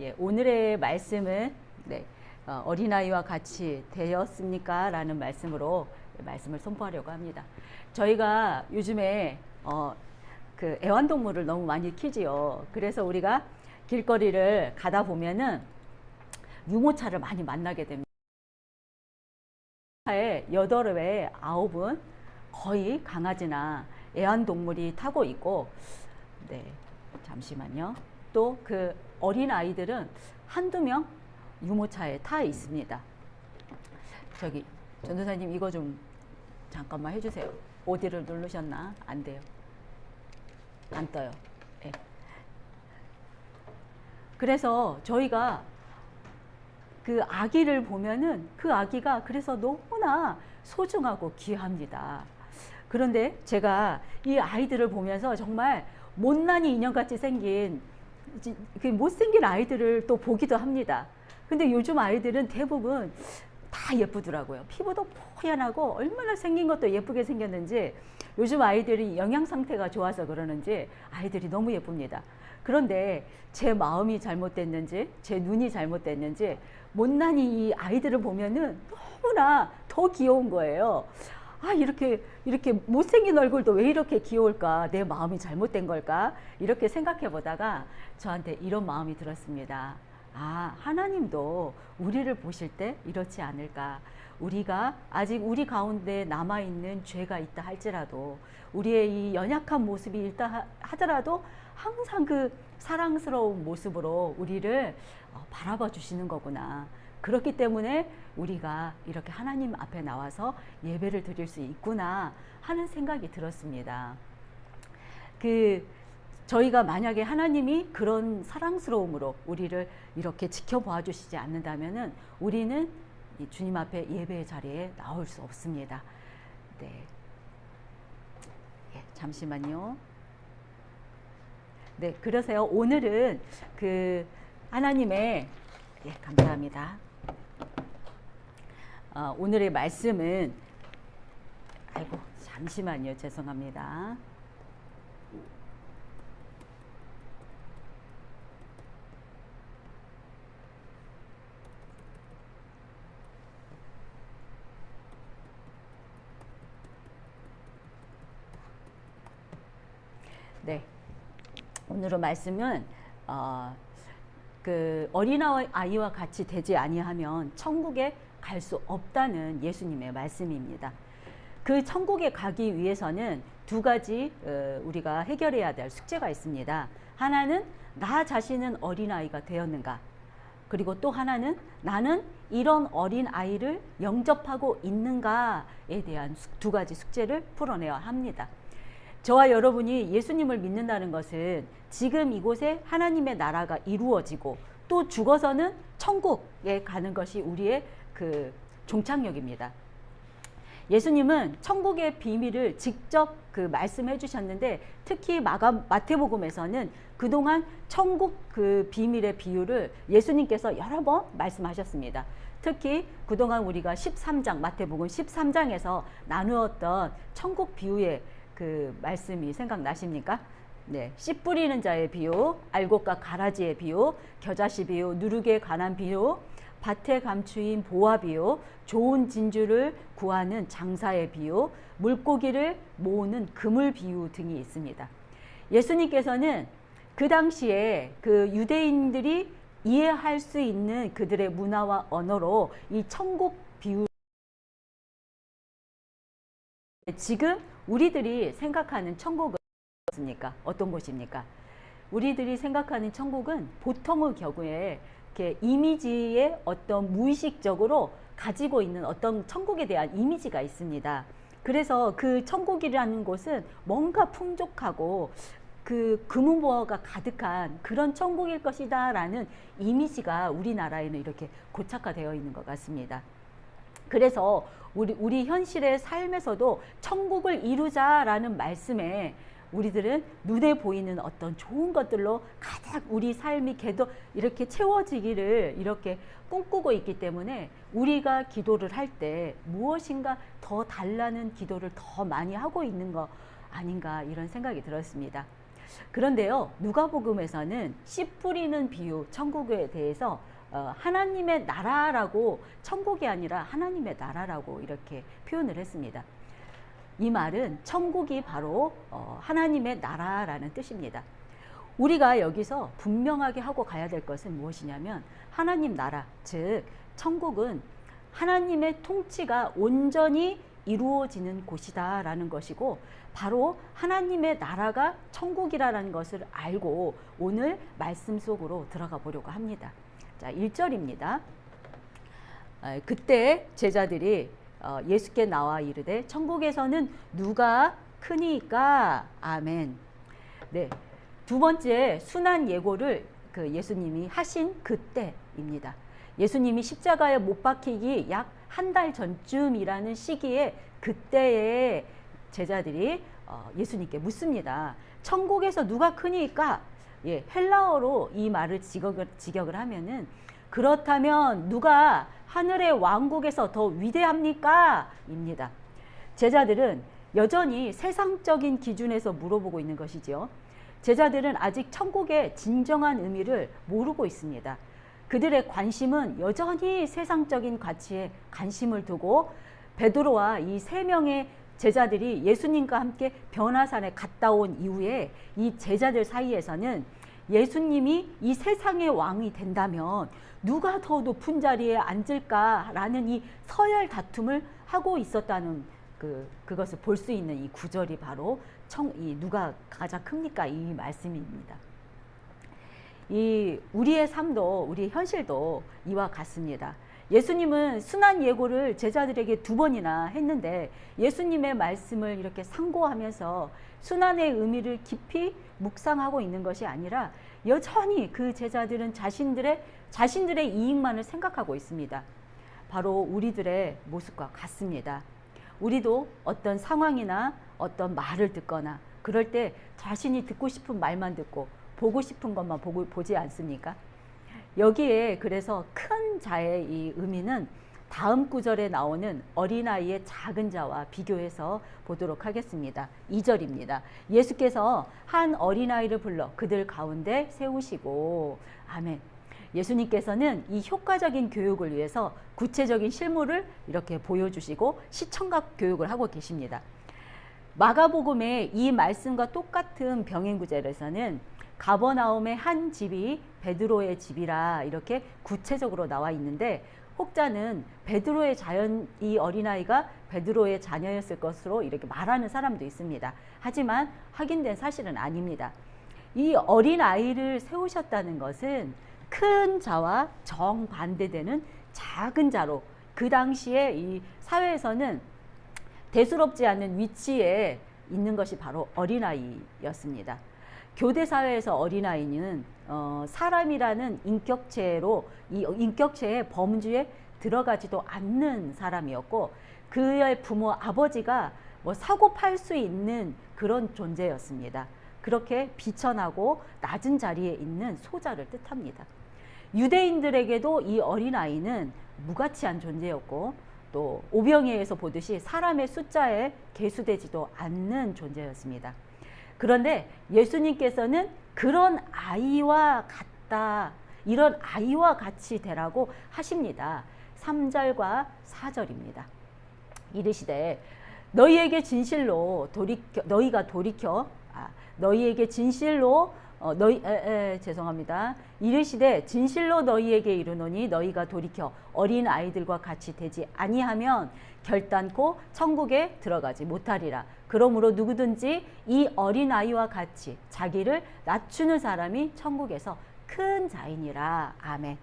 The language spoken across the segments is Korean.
예, 오늘의 말씀은 네, 어, 어린아이와 같이 되었습니까? 라는 말씀으로 말씀을 선포하려고 합니다. 저희가 요즘에 어, 그 애완동물을 너무 많이 키지요. 그래서 우리가 길거리를 가다 보면은 유모차를 많이 만나게 됩니다. 여덟 회 아홉은 거의 강아지나 애완동물이 타고 있고, 네, 잠시만요. 또 그 어린 아이들은 한두 명 유모차에 타 있습니다. 저기 전도사님 이거 좀 잠깐만 해주세요. 어디를 누르셨나? 안 돼요. 안 떠요. 예. 그래서 저희가 그 아기를 보면은 그 아기가 그래서 너무나 소중하고 귀합니다. 그런데 제가 이 아이들을 보면서 정말 못난이 인형같이 생긴 못생긴 아이들을 또 보기도 합니다. 근데 요즘 아이들은 대부분 다 예쁘더라고요. 피부도 뽀얀하고 얼마나 생긴 것도 예쁘게 생겼는지 요즘 아이들이 영양 상태가 좋아서 그러는지 아이들이 너무 예쁩니다. 그런데 제 마음이 잘못됐는지 제 눈이 잘못됐는지 못난이 이 아이들을 보면은 너무나 더 귀여운 거예요. 아 이렇게 이렇게 못생긴 얼굴도 왜 이렇게 귀여울까? 내 마음이 잘못된 걸까? 이렇게 생각해 보다가 저한테 이런 마음이 들었습니다. 아 하나님도 우리를 보실 때 이렇지 않을까? 우리가 아직 우리 가운데 남아 있는 죄가 있다 할지라도 우리의 이 연약한 모습이 있다 하- 하더라도 항상 그 사랑스러운 모습으로 우리를 어, 바라봐 주시는 거구나 그렇기 때문에 우리가 이렇게 하나님 앞에 나와서 예배를 드릴 수 있구나 하는 생각이 들었습니다. 그 저희가 만약에 하나님이 그런 사랑스러움으로 우리를 이렇게 지켜봐 주시지 않는다면은 우리는 이 주님 앞에 예배의 자리에 나올 수 없습니다. 네. 예, 잠시만요. 네, 그러세요. 오늘은 그 하나님의 예, 감사합니다. 어, 오늘의 말씀은 아이고 잠시만요 죄송합니다. 네, 오늘의 말씀은 어, 그 어린 아이와 같이 되지 아니하면 천국에 갈 수 없다는 예수님의 말씀입니다. 그 천국에 가기 위해서는 두 가지 어, 우리가 해결해야 될 숙제가 있습니다. 하나는 나 자신은 어린 아이가 되었는가? 그리고 또 하나는 나는 이런 어린 아이를 영접하고 있는가에 대한 숙- 두 가지 숙제를 풀어내야 합니다. 저와 여러분이 예수님을 믿는다는 것은 지금 이곳에 하나님의 나라가 이루어지고 또 죽어서는 천국에 가는 것이 우리의 그 종착역입니다. 예수님은 천국의 비밀을 직접 그 말씀해 주셨는데 특히 마가 마태복음에서는 그동안 천국 그 비밀의 비유를 예수님께서 여러 번 말씀하셨습니다. 특히 그동안 우리가 13장 마태복음 13장에서 나누었던 천국 비유의 그 말씀이 생각나십니까? 네, 씨 뿌리는 자의 비유, 알곡과 가라지의 비유, 겨자씨 비유, 누룩에 관한 비유, 밭에 감추인 보화 비유, 좋은 진주를 구하는 장사의 비유, 물고기를 모으는 그물 비유 등이 있습니다. 예수님께서는 그 당시에 그 유대인들이 이해할 수 있는 그들의 문화와 언어로 이 천국 비유 지금 우리들이 생각하는 천국은 무엇입니까? 어떤 곳입니까? 우리들이 생각하는 천국은 보통의 경우에 이렇게 이미지의 어떤 무의식적으로 가지고 있는 어떤 천국에 대한 이미지가 있습니다. 그래서 그 천국이라는 곳은 뭔가 풍족하고 그 금은보화가 가득한 그런 천국일 것이다라는 이미지가 우리나라에는 이렇게 고착화되어 있는 것 같습니다. 그래서 우리, 우리 현실의 삶에서도 천국을 이루자라는 말씀에 우리들은 눈에 보이는 어떤 좋은 것들로 가득 우리 삶이 계속 이렇게 채워지기를 이렇게 꿈꾸고 있기 때문에 우리가 기도를 할 때 무엇인가 더 달라는 기도를 더 많이 하고 있는 거 아닌가 이런 생각이 들었습니다. 그런데요, 누가복음에서는 씨 뿌리는 비유, 천국에 대해서 어, 하나님의 나라라고 천국이 아니라 하나님의 나라라고 이렇게 표현을 했습니다. 이 말은 천국이 바로 어, 하나님의 나라라는 뜻입니다. 우리가 여기서 분명하게 하고 가야 될 것은 무엇이냐면 하나님 나라, 즉 천국은 하나님의 통치가 온전히 이루어지는 곳이다라는 것이고 바로 하나님의 나라가 천국이라는 것을 알고 오늘 말씀 속으로 들어가 보려고 합니다. 자, 1절입니다. 아, 그때 제자들이 어, 예수께 나와 이르되 천국에서는 누가 크니까 아멘. 네. 두 번째 순환 예고를 그 예수님이 하신 그때입니다. 예수님이 십자가에 못 박히기 약 한 달 전쯤이라는 시기에 그때에 제자들이 어, 예수님께 묻습니다. 천국에서 누가 크니까 예, 헬라어로 이 말을 직역을, 직역을 하면은 그렇다면 누가 하늘의 왕국에서 더 위대합니까? 입니다. 제자들은 여전히 세상적인 기준에서 물어보고 있는 것이지요. 제자들은 아직 천국의 진정한 의미를 모르고 있습니다. 그들의 관심은 여전히 세상적인 가치에 관심을 두고 베드로와 이 세 명의 제자들이 예수님과 함께 변화산에 갔다 온 이후에 이 제자들 사이에서는 예수님이 이 세상의 왕이 된다면 누가 더 높은 자리에 앉을까라는 이 서열 다툼을 하고 있었다는 그 그것을 볼 수 있는 이 구절이 바로 청, 이 누가 가장 큽니까 이 말씀입니다. 이 우리의 삶도 우리 현실도 이와 같습니다. 예수님은 순한 예고를 제자들에게 두 번이나 했는데 예수님의 말씀을 이렇게 상고하면서 순환의 의미를 깊이 묵상하고 있는 것이 아니라 여전히 그 제자들은 자신들의 자신들의 이익만을 생각하고 있습니다. 바로 우리들의 모습과 같습니다. 우리도 어떤 상황이나 어떤 말을 듣거나 그럴 때 자신이 듣고 싶은 말만 듣고 보고 싶은 것만 보고 보지 않습니까? 여기에 그래서 큰 자의 이 의미는 다음 구절에 나오는 어린아이의 작은 자와 비교해서 보도록 하겠습니다. 2절입니다. 예수께서 한 어린아이를 불러 그들 가운데 세우시고 아멘. 예수님께서는 이 효과적인 교육을 위해서 구체적인 실물을 이렇게 보여주시고 시청각 교육을 하고 계십니다. 마가복음의 이 말씀과 똑같은 병행 구절에서는 가버나움의 한 집이 베드로의 집이라 이렇게 구체적으로 나와 있는데 혹자는 베드로의 자연 이 어린아이가 베드로의 자녀였을 것으로 이렇게 말하는 사람도 있습니다. 하지만 확인된 사실은 아닙니다. 이 어린아이를 세우셨다는 것은 큰 자와 정반대되는 작은 자로 그 당시에 이 사회에서는 대수롭지 않은 위치에 있는 것이 바로 어린아이였습니다. 교대 사회에서 어린아이는 어, 사람이라는 인격체로 이 인격체의 범주에 들어가지도 않는 사람이었고 그의 부모 아버지가 뭐 사고 팔 수 있는 그런 존재였습니다. 그렇게 비천하고 낮은 자리에 있는 소자를 뜻합니다. 유대인들에게도 이 어린아이는 무가치한 존재였고 또 오병이에서 보듯이 사람의 숫자에 계수되지도 않는 존재였습니다. 그런데 예수님께서는 그런 아이와 같다. 이런 아이와 같이 되라고 하십니다. 3절과 4절입니다. 이르시되 너희에게 진실로 돌이켜 너희가 돌이켜 아, 너희에게 진실로 어, 너희 에, 에, 죄송합니다. 이르시되 진실로 너희에게 이르노니 너희가 돌이켜 어린 아이들과 같이 되지 아니하면 결단코 천국에 들어가지 못하리라. 그러므로 누구든지 이 어린 아이와 같이 자기를 낮추는 사람이 천국에서 큰 자이니라. 아멘.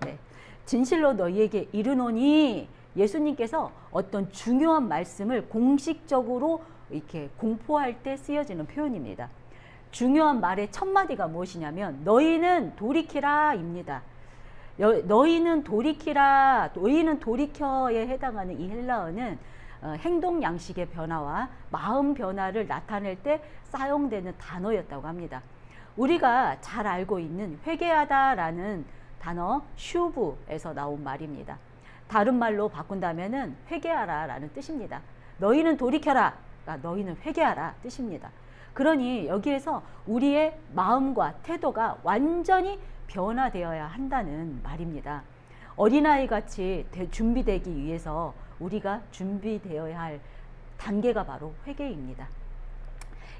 네. 진실로 너희에게 이르노니 예수님께서 어떤 중요한 말씀을 공식적으로 이렇게 공포할 때 쓰여지는 표현입니다. 중요한 말의 첫 마디가 무엇이냐면 너희는 돌이키라입니다. 너희는 돌이키라, 너희는 돌이켜에 해당하는 이 헬라어는 어, 행동 양식의 변화와 마음 변화를 나타낼 때 사용되는 단어였다고 합니다. 우리가 잘 알고 있는 회개하다라는 단어 슈브에서 나온 말입니다. 다른 말로 바꾼다면은 회개하라라는 뜻입니다. 너희는 돌이켜라. 그러니까 너희는 회개하라 뜻입니다. 그러니 여기에서 우리의 마음과 태도가 완전히 변화되어야 한다는 말입니다. 어린아이 같이 되- 준비되기 위해서 우리가 준비되어야 할 단계가 바로 회개입니다.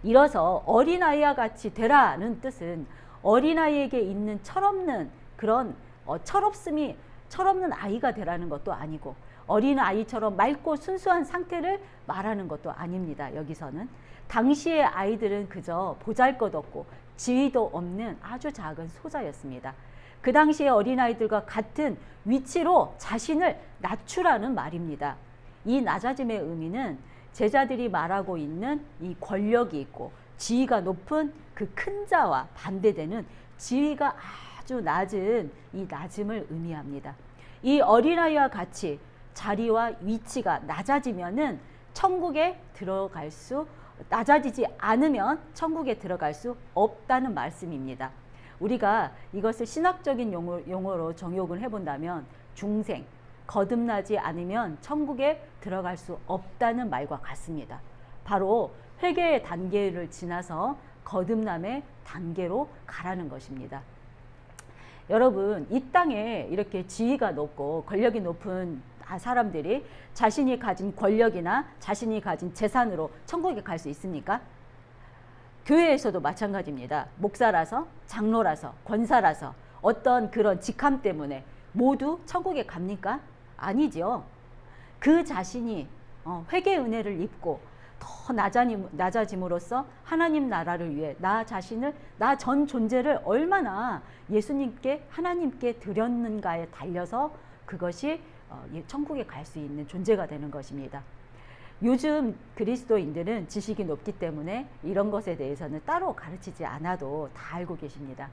이어서 어린아이와 같이 되라는 뜻은 어린아이에게 있는 철없는 그런 어, 철없음이 철없는 아이가 되라는 것도 아니고 어린아이처럼 맑고 순수한 상태를 말하는 것도 아닙니다. 여기서는 당시의 아이들은 그저 보잘것없고 지위도 없는 아주 작은 소자였습니다. 그 당시의 어린아이들과 같은 위치로 자신을 낮추라는 말입니다. 이 낮아짐의 의미는 제자들이 말하고 있는 이 권력이 있고 지위가 높은 그 큰 자와 반대되는 지위가 아주 낮은 이 낮음을 의미합니다. 이 어린아이와 같이 자리와 위치가 낮아지면은 천국에 들어갈 수 낮아지지 않으면 천국에 들어갈 수 없다는 말씀입니다. 우리가 이것을 신학적인 용어, 용어 로 정욕을 해본다면 중생, 거듭나지 않으면 천국에 들어갈 수 없다는 말과 같습니다. 바로 회개의 단계를 지나서 거듭남의 단계로 가라는 것입니다. 여러분, 이 땅에 이렇게 지위가 높고 권력이 높은 아, 사람들이 자신이 가진 권력이나 자신이 가진 재산으로 천국에 갈 수 있습니까? 교회에서도 마찬가지입니다. 목사라서, 장로라서, 권사라서 어떤 그런 직함 때문에 모두 천국에 갑니까? 아니죠. 그 자신이 어, 회개 은혜를 입고 더 낮아짐, 낮아짐으로써 하나님 나라를 위해 나 자신을 나 전 존재를 얼마나 예수님께 하나님께 드렸는가에 달려서 그것이 천국에 갈 수 있는 존재가 되는 것입니다. 요즘 그리스도인들은 지식이 높기 때문에 이런 것에 대해서는 따로 가르치지 않아도 다 알고 계십니다.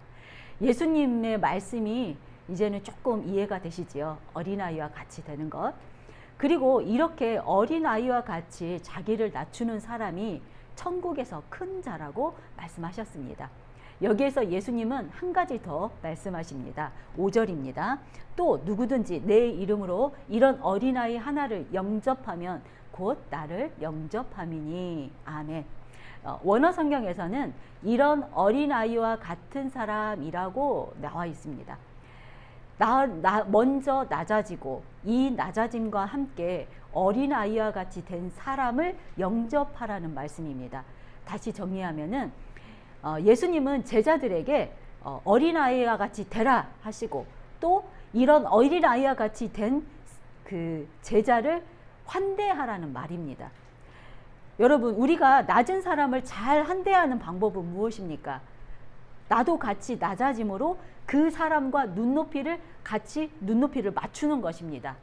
예수님의 말씀이 이제는 조금 이해가 되시지요. 어린아이와 같이 되는 것. 그리고 이렇게 어린아이와 같이 자기를 낮추는 사람이 천국에서 큰 자라고 말씀하셨습니다. 여기에서 예수님은 한 가지 더 말씀하십니다. 5절입니다. 또 누구든지 내 이름으로 이런 어린아이 하나를 영접하면 곧 나를 영접함이니. 아멘. 어, 원어 성경에서는 이런 어린아이와 같은 사람이라고 나와 있습니다. 나, 나, 먼저 낮아지고 이 낮아짐과 함께 어린아이와 같이 된 사람을 영접하라는 말씀입니다. 다시 정리하면은 어, 예수님은 제자들에게 어, 어린아이와 같이 되라 하시고 또 이런 어린아이와 같이 된 그 제자를 환대하라는 말입니다. 여러분, 우리가 낮은 사람을 잘 환대하는 방법은 무엇입니까? 나도 같이 낮아짐으로 그 사람과 눈높이를 같이 눈높이를 맞추는 것입니다.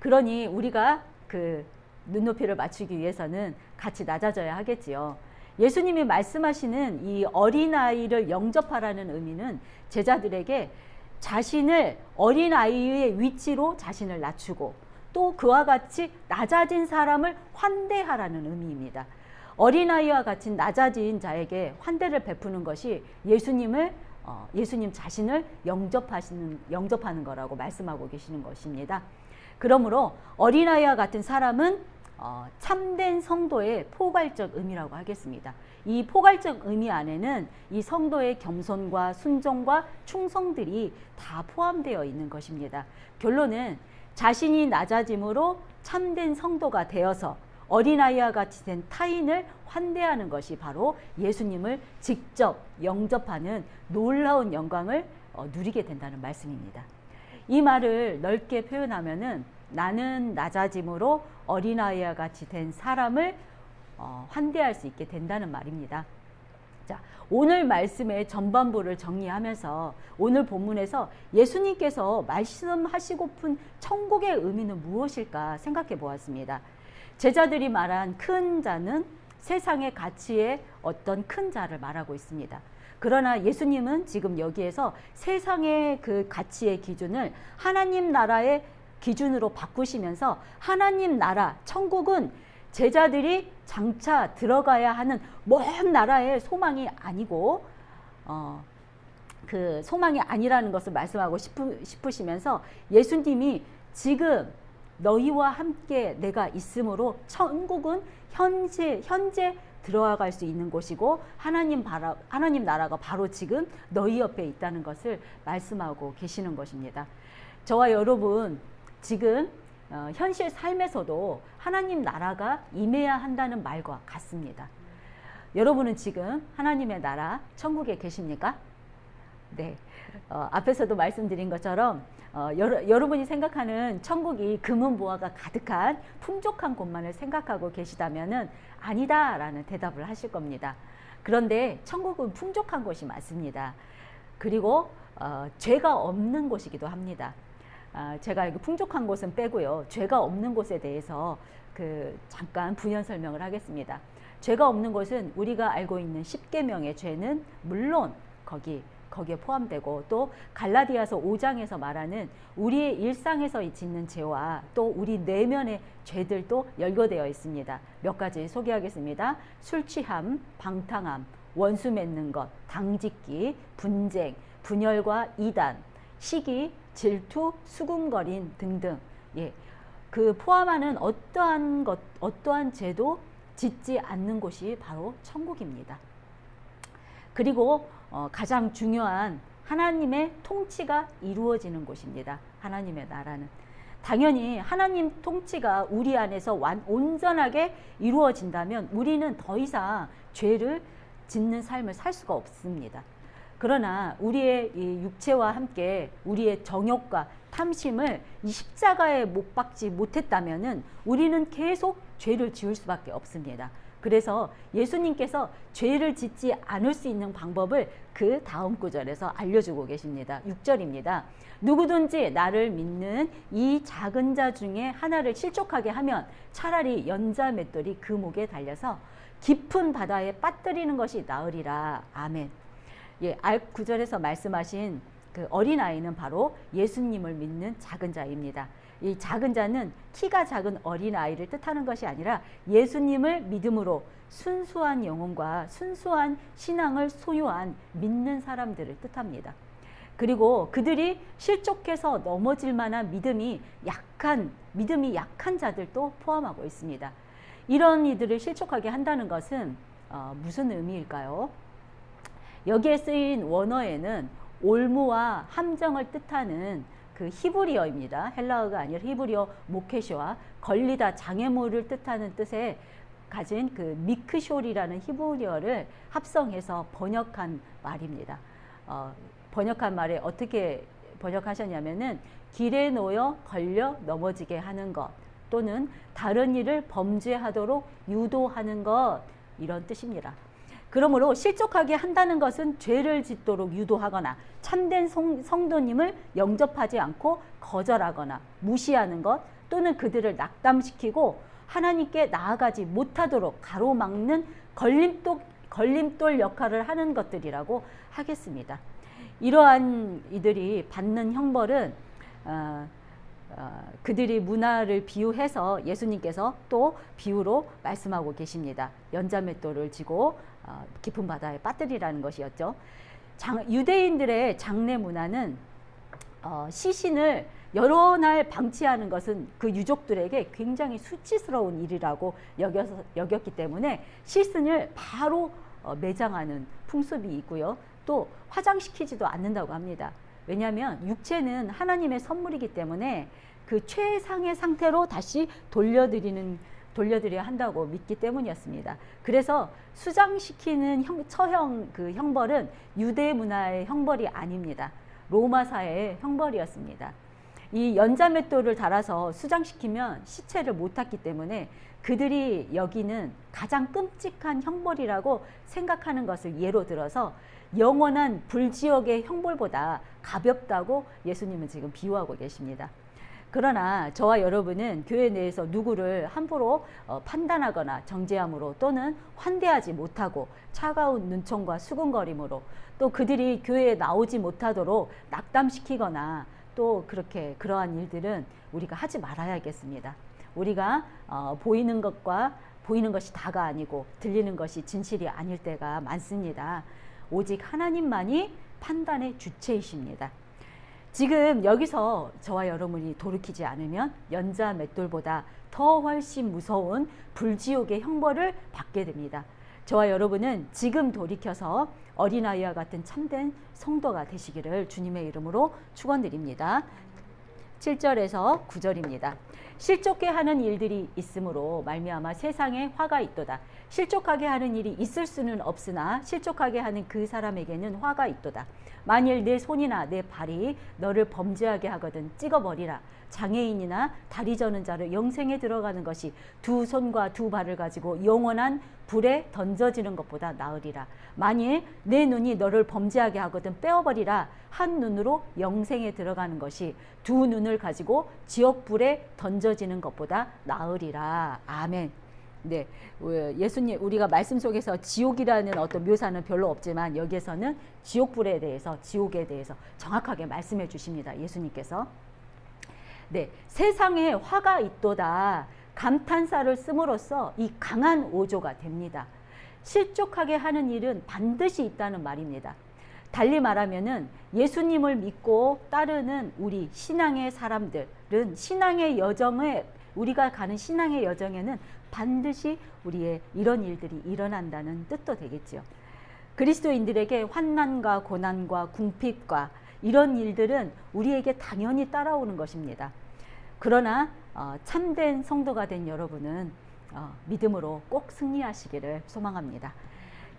그러니 우리가 그 눈높이를 맞추기 위해서는 같이 낮아져야 하겠지요. 예수님이 말씀하시는 이 어린아이를 영접하라는 의미는 제자들에게 자신을 어린아이의 위치로 자신을 낮추고 또 그와 같이 낮아진 사람을 환대하라는 의미입니다. 어린아이와 같이 낮아진 자에게 환대를 베푸는 것이 예수님을 어, 예수님 자신을 영접하시는 영접하는 거라고 말씀하고 계시는 것입니다. 그러므로 어린아이와 같은 사람은 어, 참된 성도의 포괄적 의미라고 하겠습니다. 이 포괄적 의미 안에는 이 성도의 겸손과 순종과 충성들이 다 포함되어 있는 것입니다. 결론은 자신이 낮아짐으로 참된 성도가 되어서 어린아이와 같이 된 타인을 환대하는 것이 바로 예수님을 직접 영접하는 놀라운 영광을 어, 누리게 된다는 말씀입니다. 이 말을 넓게 표현하면은 나는 낮아짐으로 어린아이와 같이 된 사람을 어, 환대할 수 있게 된다는 말입니다. 자, 오늘 말씀의 전반부를 정리하면서 오늘 본문에서 예수님께서 말씀하시고픈 천국의 의미는 무엇일까 생각해 보았습니다. 제자들이 말한 큰 자는 세상의 가치의 어떤 큰 자를 말하고 있습니다. 그러나 예수님은 지금 여기에서 세상의 그 가치의 기준을 하나님 나라의 기준으로 바꾸시면서 하나님 나라, 천국은 제자들이 장차 들어가야 하는 먼 나라의 소망이 아니고, 어, 그 소망이 아니라는 것을 말씀하고 싶으, 싶으 시면서 예수님이 지금 너희와 함께 내가 있으므로 천국은 현재 현재 들어갈 수 있는 곳이고 하나님 바라, 하나님 나라가 바로 지금 너희 옆에 있다는 것을 말씀하고 계시는 것입니다. 저와 여러분 지금 어, 현실 삶에서도 하나님 나라가 임해야 한다는 말과 같습니다. 여러분은 지금 하나님의 나라 천국에 계십니까? 네. 어, 앞에서도 말씀드린 것처럼 어, 여러, 여러 분이 생각하는 천국이 금은보화가 가득한 풍족한 곳만을 생각하고 계시다면은 아니다라는 대답을 하실 겁니다. 그런데 천국은 풍족한 곳이 맞습니다. 그리고 어, 죄가 없는 곳이기도 합니다. 아, 제가 이거 풍족한 곳은 빼고요. 죄가 없는 곳에 대해서 그 잠깐 부연 설명을 하겠습니다. 죄가 없는 곳은 우리가 알고 있는 십계명의 죄는 물론 거기 거기에 포함되고 또 갈라디아서 5장에서 말하는 우리의 일상에서 짓는 죄와 또 우리 내면의 죄들도 열거되어 있습니다. 몇 가지 소개하겠습니다. 술 취함, 방탕함, 원수 맺는 것, 당짓기, 분쟁, 분열과 이단, 시기, 질투, 수군거림 등등. 예. 그 포함하는 어떠한 것, 어떠한 죄도 짓지 않는 곳이 바로 천국입니다. 그리고 어, 가장 중요한 하나님의 통치가 이루어지는 곳입니다. 하나님의 나라는. 당연히 하나님 통치가 우리 안에서 완, 온전하게 이루어진다면 우리는 더 이상 죄를 짓는 삶을 살 수가 없습니다. 그러나 우리의 이 육체와 함께 우리의 정욕과 탐심을 이 십자가에 못 박지 못했다면은 우리는 계속 죄를 지을 수밖에 없습니다. 그래서 예수님께서 죄를 짓지 않을 수 있는 방법을 그 다음 구절에서 알려주고 계십니다. 6절입니다. 누구든지 나를 믿는 이 작은 자 중에 하나를 실족하게 하면 차라리 연자 맷돌이 그 목에 달려서 깊은 바다에 빠뜨리는 것이 나으리라. 아멘. 예, 알 9절에서 말씀하신 그 어린아이는 바로 예수님을 믿는 작은 자입니다. 이 작은 자는 키가 작은 어린아이를 뜻하는 것이 아니라 예수님을 믿음으로 순수한 영혼과 순수한 신앙을 소유한 믿는 사람들을 뜻합니다. 그리고 그들이 실족해서 넘어질 만한 믿음이 약한 믿음이 약한 자들도 포함하고 있습니다. 이런 이들을 실족하게 한다는 것은 어, 무슨 의미일까요? 여기에 쓰인 원어에는 올무와 함정을 뜻하는 그 히브리어입니다. 헬라어가 아니라 히브리어 모케쇼와 걸리다 장애물을 뜻하는 뜻의 가진 그 미크쇼리라는 히브리어를 합성해서 번역한 말입니다. 어, 번역한 말에 어떻게 번역하셨냐면은 길에 놓여 걸려 넘어지게 하는 것 또는 다른 일을 범죄하도록 유도하는 것 이런 뜻입니다. 그러므로 실족하게 한다는 것은 죄를 짓도록 유도하거나 참된 성, 성도님을 영접하지 않고 거절하거나 무시하는 것 또는 그들을 낙담시키고 하나님께 나아가지 못하도록 가로막는 걸림돌, 걸림돌 역할을 하는 것들이라고 하겠습니다. 이러한 이들이 받는 형벌은 어, 어, 그들이 문화를 비유해서 예수님께서 또 비유로 말씀하고 계십니다. 연자맷돌을 지고 어, 깊은 바다에 빠뜨리라는 것이었죠. 장, 유대인들의 장례 문화는 어, 시신을 여러 날 방치하는 것은 그 유족들에게 굉장히 수치스러운 일이라고 여겨서, 여겼기 때문에 시신을 바로 어, 매장하는 풍습이 있고요. 또 화장시키지도 않는다고 합니다. 왜냐하면 육체는 하나님의 선물이기 때문에 그 최상의 상태로 다시 돌려드리는 돌려드려야 한다고 믿기 때문이었습니다. 그래서 수장시키는 형, 처형 그 형벌은 유대 문화의 형벌이 아닙니다. 로마사의 형벌이었습니다. 이 연자맷돌을 달아서 수장시키면 시체를 못 탔기 때문에 그들이 여기는 가장 끔찍한 형벌이라고 생각하는 것을 예로 들어서 영원한 불지옥의 형벌보다 가볍다고 예수님은 지금 비유하고 계십니다. 그러나 저와 여러분은 교회 내에서 누구를 함부로 어, 판단하거나 정죄함으로 또는 환대하지 못하고 차가운 눈총과 수군거림으로 또 그들이 교회에 나오지 못하도록 낙담시키거나 또 그렇게 그러한 일들은 우리가 하지 말아야겠습니다. 우리가 어, 보이는 것과 보이는 것이 다가 아니고 들리는 것이 진실이 아닐 때가 많습니다. 오직 하나님만이 판단의 주체이십니다. 지금 여기서 저와 여러분이 돌이키지 않으면 연자 맷돌보다 더 훨씬 무서운 불지옥의 형벌을 받게 됩니다. 저와 여러분은 지금 돌이켜서 어린아이와 같은 참된 성도가 되시기를 주님의 이름으로 축원드립니다. 7절에서 9절입니다. 실족해 하는 일들이 있으므로 말미암아 세상에 화가 있도다. 실족하게 하는 일이 있을 수는 없으나 실족하게 하는 그 사람에게는 화가 있도다. 만일 내 손이나 내 발이 너를 범죄하게 하거든 찍어버리라. 장애인이나 다리 저는 자를 영생에 들어가는 것이 두 손과 두 발을 가지고 영원한 불에 던져지는 것보다 나으리라. 만일 내 눈이 너를 범죄하게 하거든 빼어버리라. 한 눈으로 영생에 들어가는 것이 두 눈을 가지고 지옥 불에 던져지는 것보다 나으리라. 아멘. 네, 예수님 우리가 말씀 속에서 지옥이라는 어떤 묘사는 별로 없지만 여기에서는 지옥불에 대해서 지옥에 대해서 정확하게 말씀해 주십니다. 예수님께서 네, 세상에 화가 있도다 감탄사를 씀으로써 이 강한 오조가 됩니다. 실족하게 하는 일은 반드시 있다는 말입니다. 달리 말하면은 예수님을 믿고 따르는 우리 신앙의 사람들은 신앙의 여정에 우리가 가는 신앙의 여정에는 반드시 우리의 이런 일들이 일어난다는 뜻도 되겠지요. 그리스도인들에게 환난과 고난과 궁핍과 이런 일들은 우리에게 당연히 따라오는 것입니다. 그러나 어, 참된 성도가 된 여러분은 어, 믿음으로 꼭 승리하시기를 소망합니다.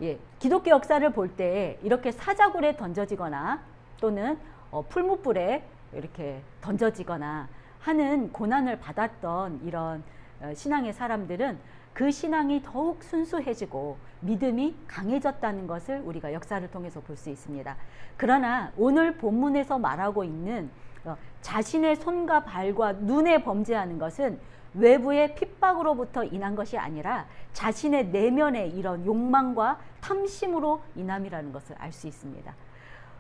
예, 기독교 역사를 볼 때 이렇게 사자굴에 던져지거나 또는 어, 풀무불에 이렇게 던져지거나 하는 고난을 받았던 이런 어, 신앙의 사람들은 그 신앙이 더욱 순수해지고 믿음이 강해졌다는 것을 우리가 역사를 통해서 볼 수 있습니다. 그러나 오늘 본문에서 말하고 있는 어, 자신의 손과 발과 눈에 범죄하는 것은 외부의 핍박으로부터 인한 것이 아니라 자신의 내면의 이런 욕망과 탐심으로 인함이라는 것을 알 수 있습니다.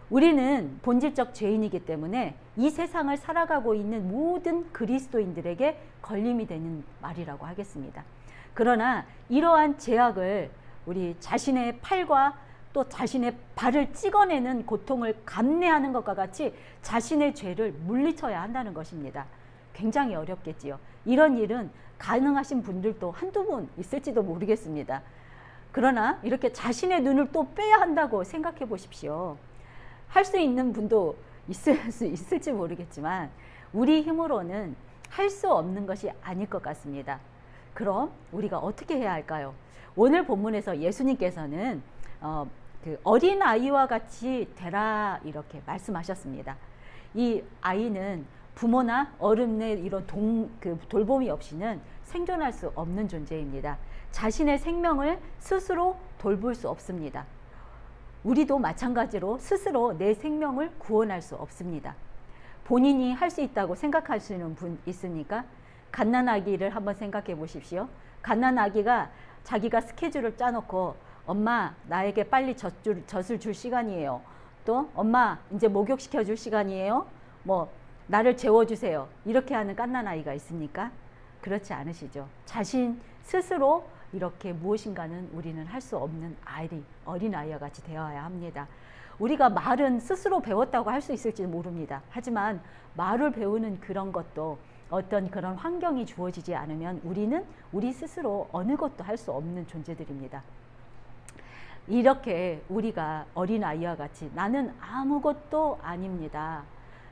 우리는 본질적 죄인이기 때문에 이 세상을 살아가고 있는 모든 그리스도인들에게 걸림이 되는 말이라고 하겠습니다. 그러나 이러한 제약을 우리 자신의 팔과 또 자신의 발을 찍어내는 고통을 감내하는 것과 같이 자신의 죄를 물리쳐야 한다는 것입니다. 굉장히 어렵겠지요. 이런 일은 가능하신 분들도 한두 분 있을지도 모르겠습니다. 그러나 이렇게 자신의 눈을 또 빼야 한다고 생각해 보십시오. 할 수 있는 분도 있을 수 있을지 모르겠지만 우리 힘으로는 할 수 없는 것이 아닐 것 같습니다. 그럼 우리가 어떻게 해야 할까요? 오늘 본문에서 예수님께서는 어, 그 어린 아이와 같이 되라 이렇게 말씀하셨습니다. 이 아이는 부모나 어른의 이런 동, 그 돌봄이 없이는 생존할 수 없는 존재입니다. 자신의 생명을 스스로 돌볼 수 없습니다. 우리도 마찬가지로 스스로 내 생명을 구원할 수 없습니다. 본인이 할 수 있다고 생각하시는 분 있습니까? 갓난아기를 한번 생각해 보십시오. 갓난아기가 자기가 스케줄을 짜놓고 엄마 나에게 빨리 젖줄, 젖을 줄 시간이에요. 또 엄마 이제 목욕시켜 줄 시간이에요. 뭐 나를 재워주세요. 이렇게 하는 갓난아이가 있습니까? 그렇지 않으시죠. 자신 스스로 이렇게 무엇인가는 우리는 할 수 없는 아이, 어린 아이와 같이 되어야 합니다. 우리가 말은 스스로 배웠다고 할 수 있을지 모릅니다. 하지만 말을 배우는 그런 것도 어떤 그런 환경이 주어지지 않으면 우리는 우리 스스로 어느 것도 할 수 없는 존재들입니다. 이렇게 우리가 어린아이와 같이 나는 아무것도 아닙니다.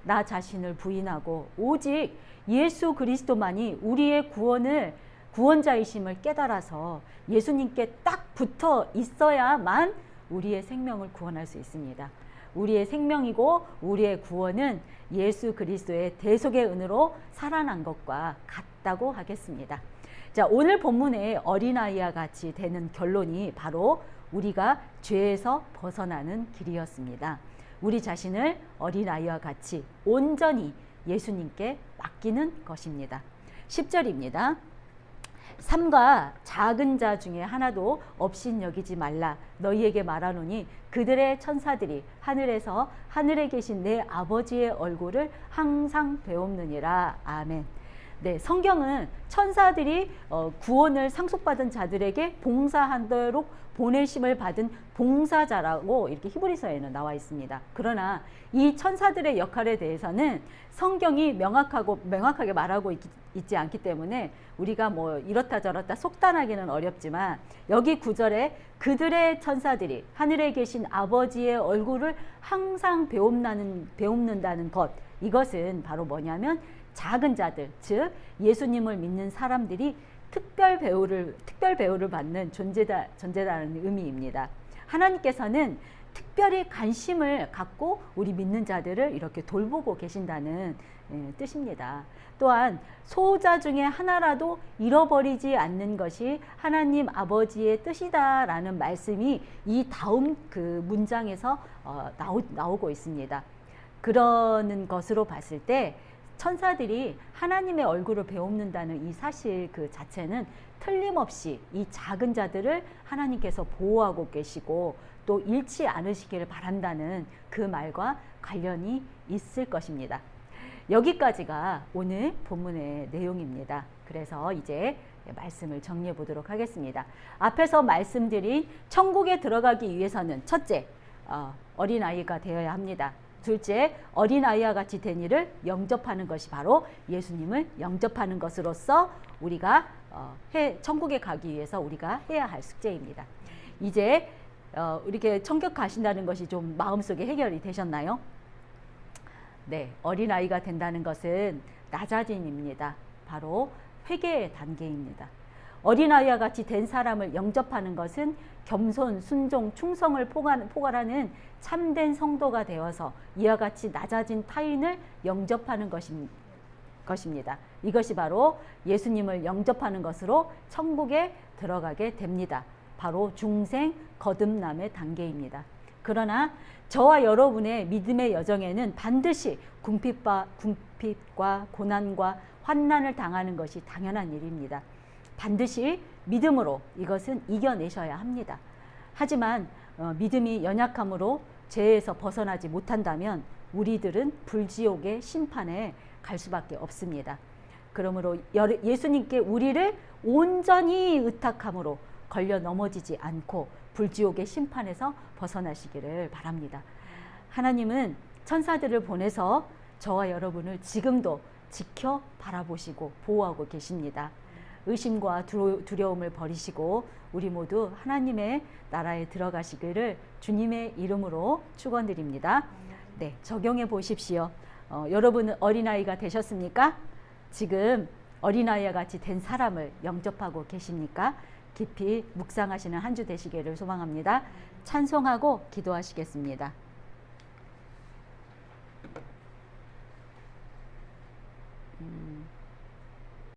나 자신을 부인하고 오직 예수 그리스도만이 우리의 구원을 구원자이심을 깨달아서 예수님께 딱 붙어 있어야만 우리의 생명을 구원할 수 있습니다. 우리의 생명이고 우리의 구원은 예수 그리스도의 대속의 은으로 살아난 것과 같다고 하겠습니다. 자, 오늘 본문의 어린아이와 같이 되는 결론이 바로 우리가 죄에서 벗어나는 길이었습니다. 우리 자신을 어린아이와 같이 온전히 예수님께 맡기는 것입니다. 10절입니다. 삼가 작은 자 중에 하나도 없인 여기지 말라 너희에게 말하노니 그들의 천사들이 하늘에서 하늘에 계신 내 아버지의 얼굴을 항상 배웁느니라 아멘. 네, 성경은 천사들이 어, 구원을 상속받은 자들에게 봉사하도록 보내심을 받은 봉사자라고 이렇게 히브리서에는 나와 있습니다. 그러나 이 천사들의 역할에 대해서는 성경이 명확하고 명확하게 말하고 있, 지 않기 때문에 우리가 뭐 이렇다 저렇다 속단하기는 어렵지만 여기 구절에 그들의 천사들이 하늘에 계신 아버지의 얼굴을 항상 배움나는 배움는다는 것 이것은 바로 뭐냐면 작은 자들 즉 예수님을 믿는 사람들이 특별 배우를 특별 배우를 받는 존재다 존재라는 의미입니다. 하나님께서는 특별히 관심을 갖고 우리 믿는 자들을 이렇게 돌보고 계신다는 예, 뜻입니다. 또한 소자 중에 하나라도 잃어버리지 않는 것이 하나님 아버지의 뜻이다라는 말씀이 이 다음 그 문장에서 어, 나오, 나오고 있습니다. 그러는 것으로 봤을 때 천사들이 하나님의 얼굴을 배움는다는 이 사실 그 자체는 틀림없이 이 작은 자들을 하나님께서 보호하고 계시고 또 잃지 않으시기를 바란다는 그 말과 관련이 있을 것입니다. 여기까지가 오늘 본문의 내용입니다. 그래서 이제 말씀을 정리해 보도록 하겠습니다. 앞에서 말씀드린 천국에 들어가기 위해서는 첫째, 어, 어린아이가 되어야 합니다. 둘째, 어린아이와 같이 된 일을 영접하는 것이 바로 예수님을 영접하는 것으로서 우리가 어, 해, 천국에 가기 위해서 우리가 해야 할 숙제입니다. 이제 어, 이렇게 천국 가신다는 것이 좀 마음속에 해결이 되셨나요? 네, 어린아이가 된다는 것은 낮아짐입니다. 바로 회개의 단계입니다. 어린아이와 같이 된 사람을 영접하는 것은 겸손, 순종, 충성을 포괄하는 참된 성도가 되어서 이와 같이 낮아진 타인을 영접하는 것입니다. 이것이 바로 예수님을 영접하는 것으로 천국에 들어가게 됩니다. 바로 중생 거듭남의 단계입니다. 그러나 저와 여러분의 믿음의 여정에는 반드시 궁핍과, 궁핍과 고난과 환난을 당하는 것이 당연한 일입니다. 반드시 믿음으로 이것은 이겨내셔야 합니다. 하지만 어, 믿음이 연약함으로 죄에서 벗어나지 못한다면 우리들은 불지옥의 심판에 갈 수밖에 없습니다. 그러므로 예수님께 우리를 온전히 의탁함으로 걸려 넘어지지 않고 불지옥의 심판에서 벗어나시기를 바랍니다. 하나님은 천사들을 보내서 저와 여러분을 지금도 지켜 바라보시고 보호하고 계십니다. 의심과 두려움을 버리시고 우리 모두 하나님의 나라에 들어가시기를 주님의 이름으로 축원드립니다. 네, 적용해 보십시오. 어, 여러분은 어린아이가 되셨습니까? 지금 어린아이와 같이 된 사람을 영접하고 계십니까? 깊이 묵상하시는 한 주 되시기를 소망합니다. 찬송하고 기도하시겠습니다.